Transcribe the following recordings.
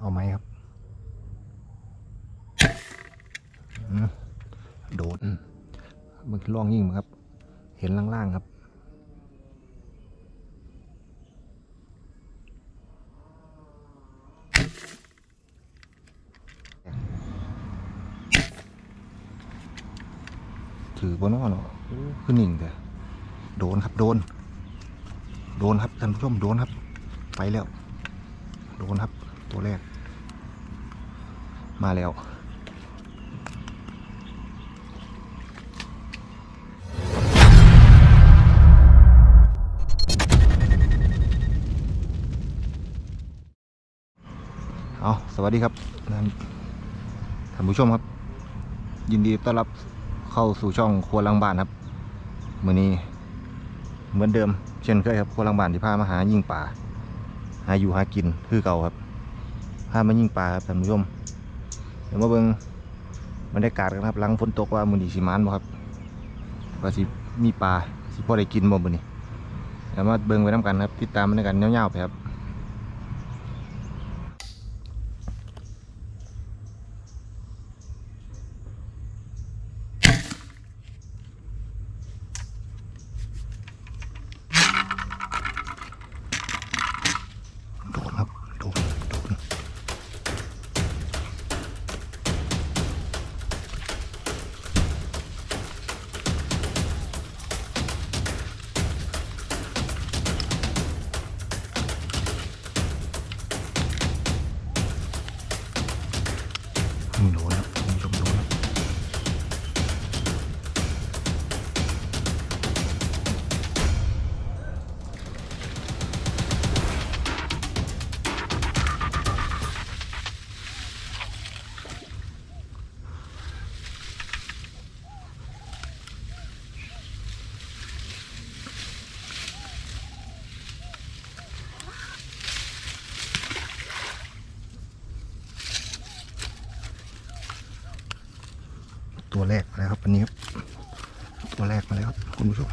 เอาไหมครับโดดมึงล่องยิ่งมั้งครับ เห็นล่างๆครับ ถือบนนอเนาะคือหนิ่งแต่โดนครับ โดน โดนครับท่านผู้ชมโดนครับ ไปแล้ว โดนครับตัวแรก มาแล้วเอาสวัสดีครับท่านผู้ชมครับ ยินดีต้อนรับเข้าสู่ช่องครัวลังบ้านครับมือนี้เหมือนเดิม เช่นเคยครับครัวลังบ้านที่พามาหายิงป่า หาอยู่หากินคือเก่าครับพามายิงป่าครับท่านผู้ชม เดี๋ยวมาเบิ้งบรรยากาศกันครับหลังฝนตกว่ามือนีสิมานบ่ครับว่าสิมีปลาสิพอได้กินบ่มือนี้เดี๋ยวมาเบิ้งไปน้ำกันครับติดตามบรรยากาศยาวๆไปครับ อื ตัวแรกมาแล้วครับวันนี้ครับตัวแรกมาแล้วครับคุณผู้ชม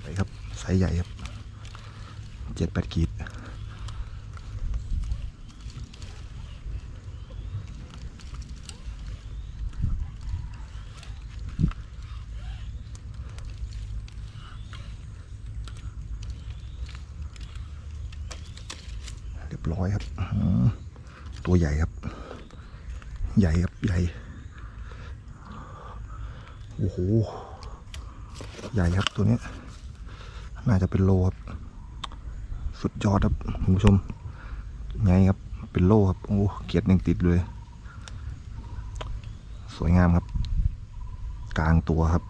ไปครับไซส์ใหญ่ครับเจ็ดแปดขีด บร้อยครับตัวใหญ่ครับ ใหญ่ครับใหญ่โอ้โหใหญ่ครับตัวนี้ น่าจะเป็นโลครับ สุดยอดครับคุณผู้ชมไงครับ เป็นโลครับโอ้เกียรติยังติดเลย สวยงามครับ กลางตัวครับ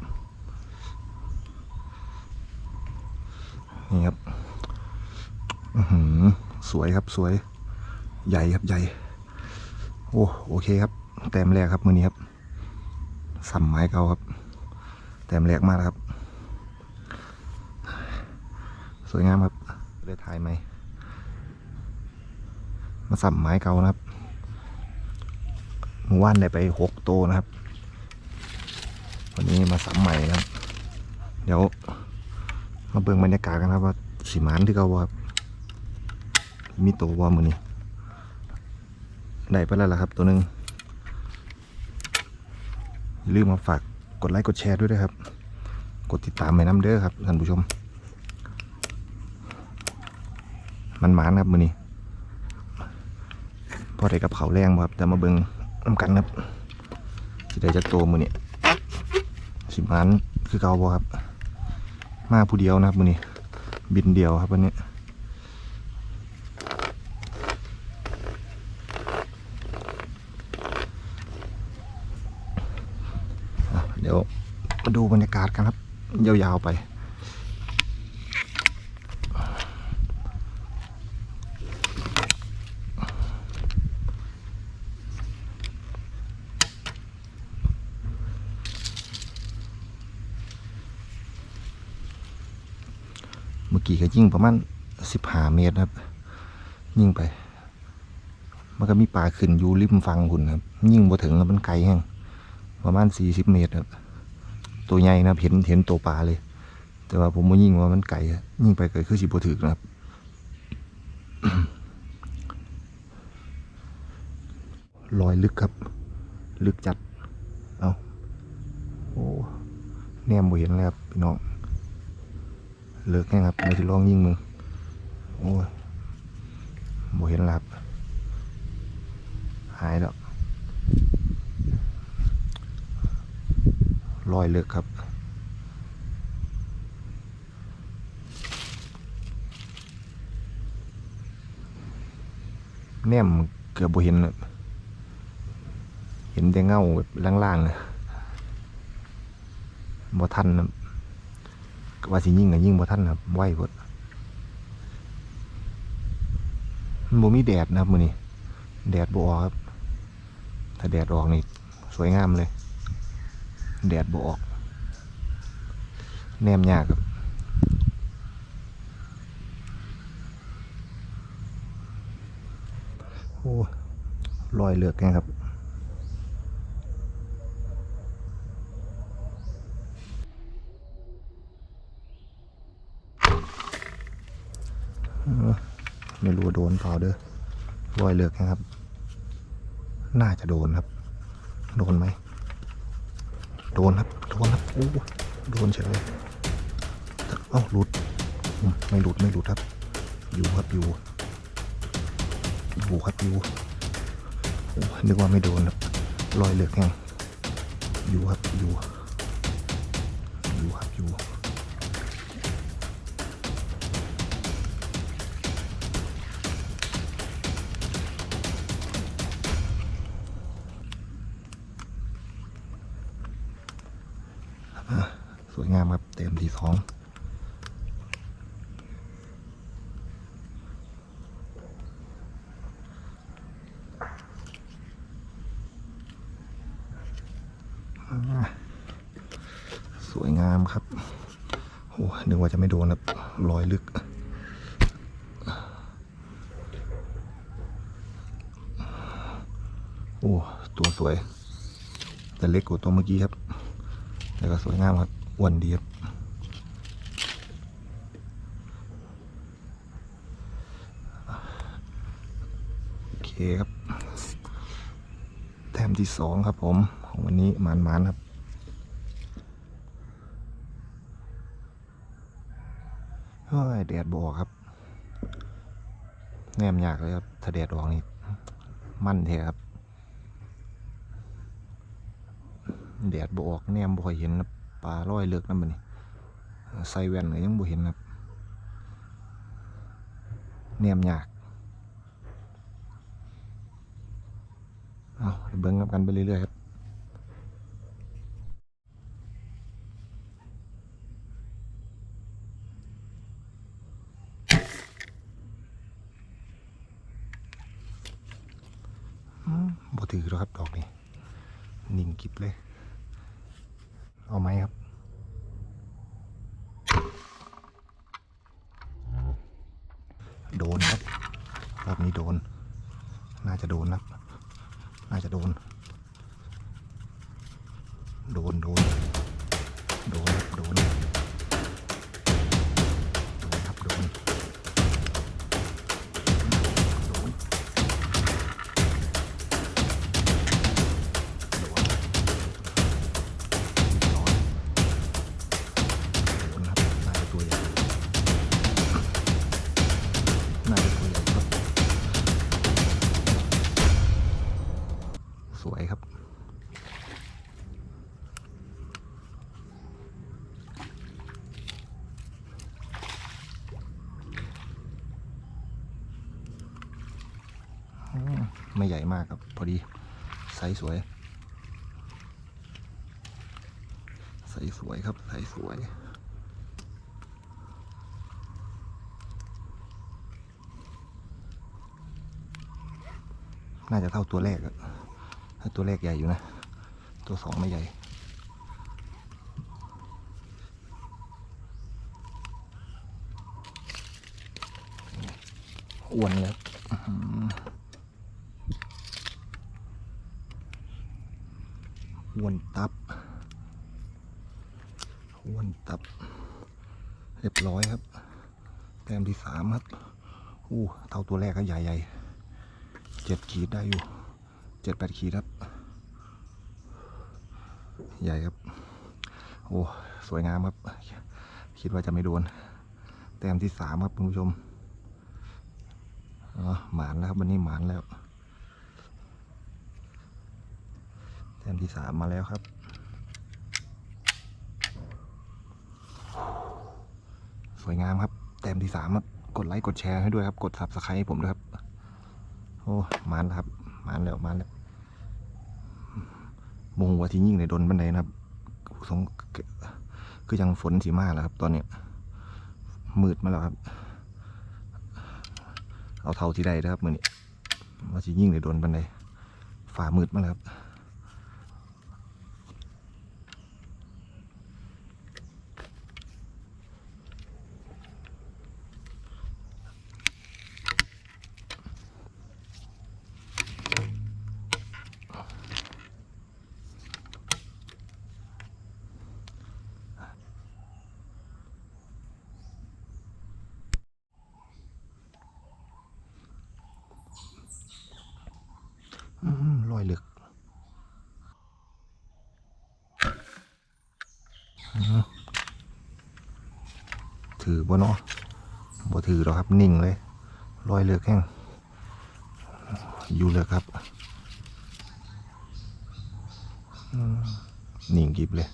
นี่ครับ อือหือ สวยครับสวยใหญ่ครับใหญ่ โอ้โอเคครับ แต้มแรกครับมือนี้ครับสัมไม้เก่าครับ แต้มแรกมากครับ สวยงามครับได้ถ่ายไหมมาสัมไม้เก่านะครับเมื่อวานได้ไปหกโตวนะครับ วันนี้มาสัมใหม่นะครับ เดี๋ยว มาเบิ่งบรรยากาศกันครับว่าสีมานที่เขาว่า มีตัววอมือนี่ได้ไปแล้วล่ะครับตัวหนึ่งอย่าลืมมาฝากกดไลค์กดแชร์ด้วยนะครับ กดติดตามไปน้ำเด้อครับท่านผู้ชม มันหมานครับมือนี้พอได้กับเขาแรงครับจะมาเบิ่งน้ำกันครับสิได้จากตัวมือนี้สิบหมานคือเก่าบ่ครับ มาผู้เดียวนะครับมือนี้บินเดียวครับวันนี้ อะเดี๋ยวมาดูบรรยากาศกันครับ ยาวๆไป เมื่อกี้ก็ยิ่งประมาณสิบห้าเมตรนะครับ ยิ่งไป มันก็มีปลาขึ้นอยู่ริมฝั่งคุณครับ ยิ่งบ่ถึงครับมันไกลแห้งประมาณสี่สิบเมตรครับ ตัวใหญ่นะครับเห็นเห็นตัวปลาเลย แต่ว่าผมว่ายิ่งว่ามันไกลอะยิ่งไปไกลคือสิบ่ถึกนะครับลอยลึกครับ ลึกจัด เอาโอ้แนมบ่เห็นเลยครับพี่น้องเลิกแค่ครับเราจะลองยิงมึงโอ้บ่เห็นแล้วครับหายแล้ว ลอยเลิกครับ แนมเกือบบ่เห็น เห็นแต่เงาแบบล่างๆนะบ่ทันนะว่าสิยิ่งกับยิ่งบ่ทันครับไวพดมันบ่มีแดดนะครับมือนี้แดดบ่ออกครับ ถ้าแดดออกนี่สวยงามเลย แดดบ่ออก แนมยากครับโอ้ลอยเลือกแกครับ ไม่รู้โดนเปล่าเด้อลอยเลือกนะครับ น่าจะโดนครับ โดนไหม โดนครับโดนครับโอ้โดนเฉยเลยเอ้าหลุดไม่หลุดไม่หลุดครับ อยู่ครับอยู่อยู่ครับอยู่โอ้นึกว่าไม่โดนครับลอยเลือกแห้งอยู่ครับอยู่อยู่ครับอยู่ สวยงามครับเต็มที่สองสวยงามครับโอ้นึกว่าจะไม่โดนครับรอยลึก โอ้ ตัวสวย แต่เล็กกว่าตัวเมื่อกี้ครับ แต่ก็สวยงามครับอ้วนดีครับโอเคครับ แต้มที่สองครับผม ของวันนี้หมานมานๆครับเฮ้ยแดดบออกครับแนมยากเลยครับ ถ้าแดดออกนี่ มั่นเทครับ แดดบออกแนมบ่ค่อยเห็นครับปลาลอยเลือกน้ำมันนี่ใส่แว่นก็ยังบ่เห็นครับแนมยากเอาเบิ่งกับกันไปเรื่อยๆครับบ่ถือแล้วครับดอกนี้นิ่งกิบเลย เอาไหมครับ โดนครับรอบนี้โดน น่าจะโดนครับ น่าจะโดน โดนโดน สวยครับ ไม่ใหญ่มากครับ พอดีไซส์สวยใสสวยครับใสสวยน่าจะเท่าตัวแรกอะ ตัวแรกใหญ่อยู่นะ ตัวสองไม่ใหญ่อ้วนเลยอ้วนตับอ้วนตับ เรียบร้อยครับ แต้มที่สามครับ อู้ เท่าตัวแรกก็ใหญ่ๆเจ็ดขีดได้อยู่ เจ็ดแปดขีดครับ ใหญ่ครับ โอ้ สวยงามครับ คิดว่าจะไม่โดน แต้มที่สามครับคุณผู้ชมอ๋อหมานแล้วครับวันนี้หมานแล้ว แต้มที่สามมาแล้วครับสวยงามครับแต้มที่สามครับ กดไลค์ กดแชร์ให้ด้วยครับ กด subscribe ให้ผมด้วยครับ โอ้หมานแล้วครับ มานแล้วมานแล้วโมงว่าที่ยิ่งในดนบันไดนะครับสงคือยังฝนสีมาแล้วครับ ตอนเนี้มืดมาแล้วครับ เอาเท่าที่ได้นะครับมือนี้ว่าที่ยิ่งในดนบันไดฝ่ามืดมาแล้วครับ อืมลอยเหลึกอืม ถือบ่เนาะบ่ถือหรอกครับนิ่งเลยลอยเลือกแห้งอยู่เลยครับนิ่งกิบเลย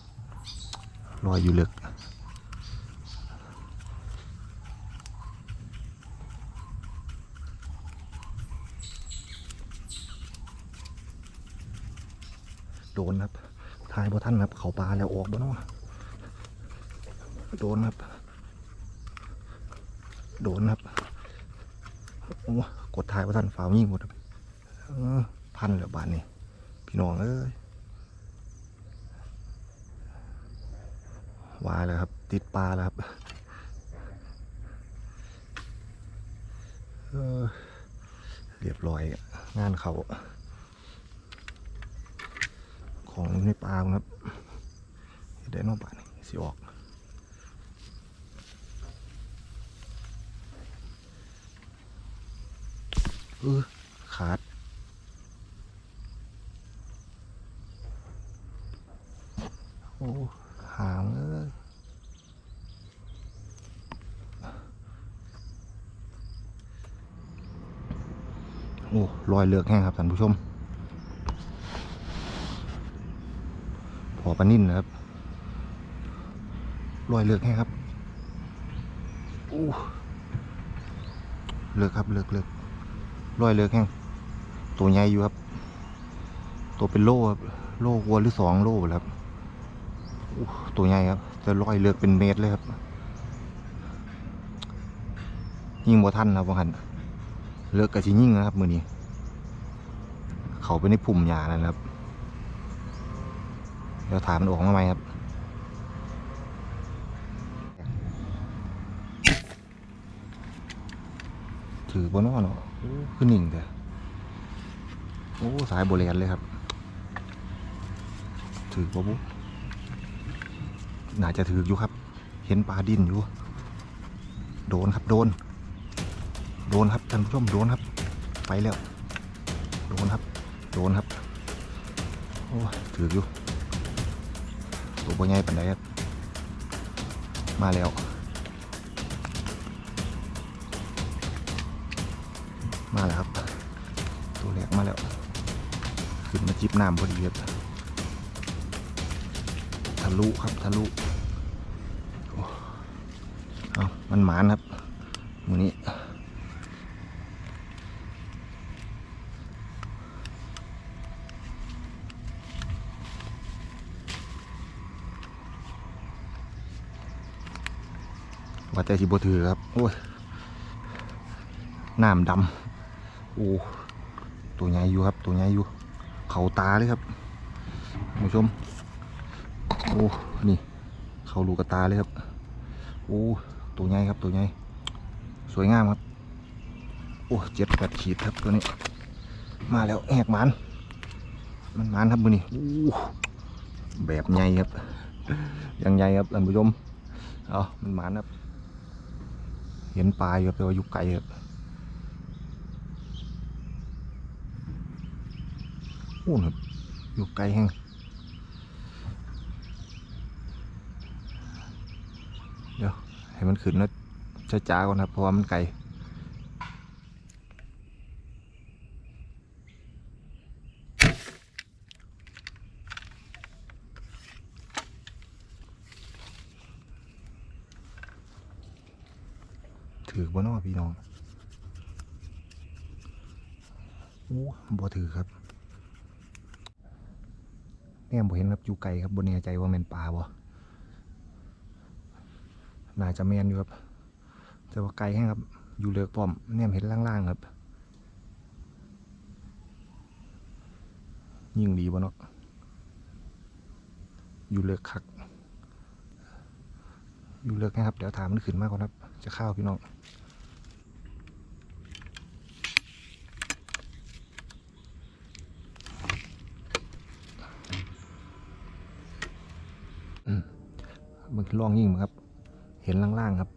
ลอยอยู่เลือกโดนครับทายบ่ท่านครับเขาปลาแล้วออกบ่เนาะ โดนครับ โดนครับโอ้กดทายบ่าท่านฝาวยิ่งหมดครับเออพันแล้วบาทนี่พี่น้องเอ้ยวายแล้วครับ ติดปลาแล้วครับเรียบร้อยงานเขาของในปลาครับได้นอกบ้านี่สิออก เออขาด โอ้หางเอ้ยโอ้รอยเลือกแห้งครับท่านผู้ชม พอปลานิ่นนะครับรอยเลือกแห้งครับอู้เลือกครับเลือกเลือก ร้อยเลือกแห้งตัวใหญ่อยู่ครับ ตัวเป็นโล่ครับโล่วัวหรือสองโล่ครับตัวใหญ่ครับจะร้อยเลือกเป็นเมตรเลยครับ ยิ่งบ่ทันครับบางคันเลือกกระชิยิ่งนะครับมือนี้ เขาไปในพุ่มหญ้านั่นครับเดี๋ยวถามมันออกมาไหมครับถือบนนอเนาะ คือหนิ่งแต่โอ้สายโบเรียนเลยครับ ถือบ่บุน่าจะถืออยู่ครับ เห็นปลาดินอยู่ โดนครับโดน โดนครับท่านผู้ชมโดนครับ ไปแล้ว โดนครับ โดนครับ โอ้ถืออยู่ตัวใหญ่ปานใดครับ มาแล้ว มาแล้วครับ ตัวแรกมาแล้ว ขึ้นมาจิบน้ำพอดีครับทะลุครับทะลุโอ้เอามันหมานครับมือนี้ว่าแต่สิบถือครับ โอ้ยน้ำดำ โอ้ตัวใหญ่อยู่ครับ ตัวใหญ่อยู่ เขาตาเลยครับคุณผู้ชม โอ้นี่ เขาลูกตาเลยครับโอ้ตัวใหญ่ครับตัวใหญ่สวยงามครับโอ้เจ็ดแปดขีดครับตัวนี้ มาแล้วแหกมัน มันมันครับมือนี่โอ้แบบใหญ่ครับยังใหญ่ครับท่านผู้ชมเอามันมานครับ เห็นปลาอยู่ครับแต่ว่าอยู่ไกลครับ โอ้ครับ อยู่ไกลแห้งเดี๋ยว ให้มันขึ้นแล้วจ้าๆก่อนครับ เพราะว่ามันไกลถือบ่นอพี่น้องโอ้บ่ถือครับ แน่บ่เห็นครับอยู่ไกลครับบ่แน่ใจว่าแมนปลาบ่น่าจะแมนอยู่ครับ แต่ว่าไกลแห้งครับ อยู่เลือกป้อมแนมเห็นล่างๆครับ ยิ่งดีบ่เนาะอยู่เลือกคัก อยู่เลือกนะครับ เดี๋ยวถามมันขึ้นมากกว่าครับ จะเข้าพี่น้อง อืมมัน ล่องยิ่งมั้งครับ เห็นล่างๆครับ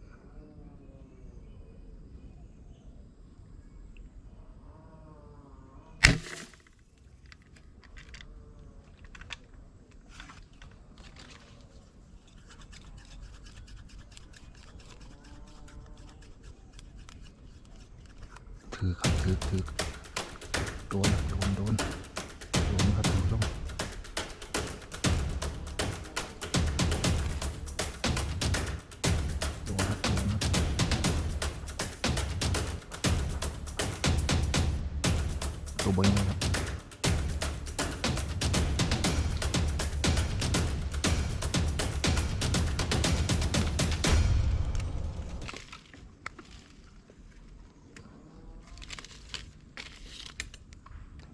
ตัวบอยนะครับ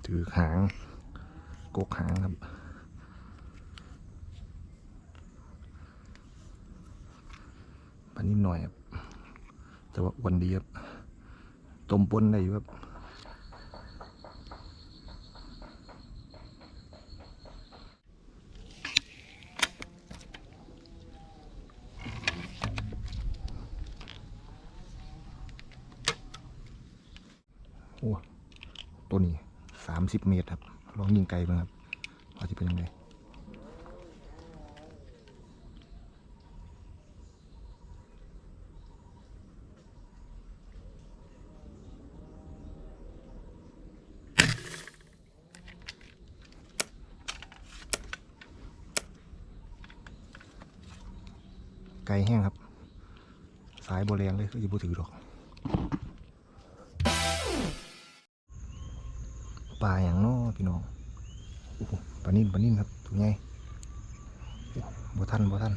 ถือหางกกหางครับปันนิดหน่อยครับแต่ว่าวันดีครับต้มปนได้อยู่ครับ โอ้ตัวนี้ สามสิบเมตรครับ ลองยิงไกลบ้างครับว่าจะเป็นยังไงไกลแห้งครับ สายโบแรงเลยก็จะบูถือดอกาอย่างน้อพี่น้องปลานิ่นปลานิ่นครับถูกไงบ่ทันบ่ทัน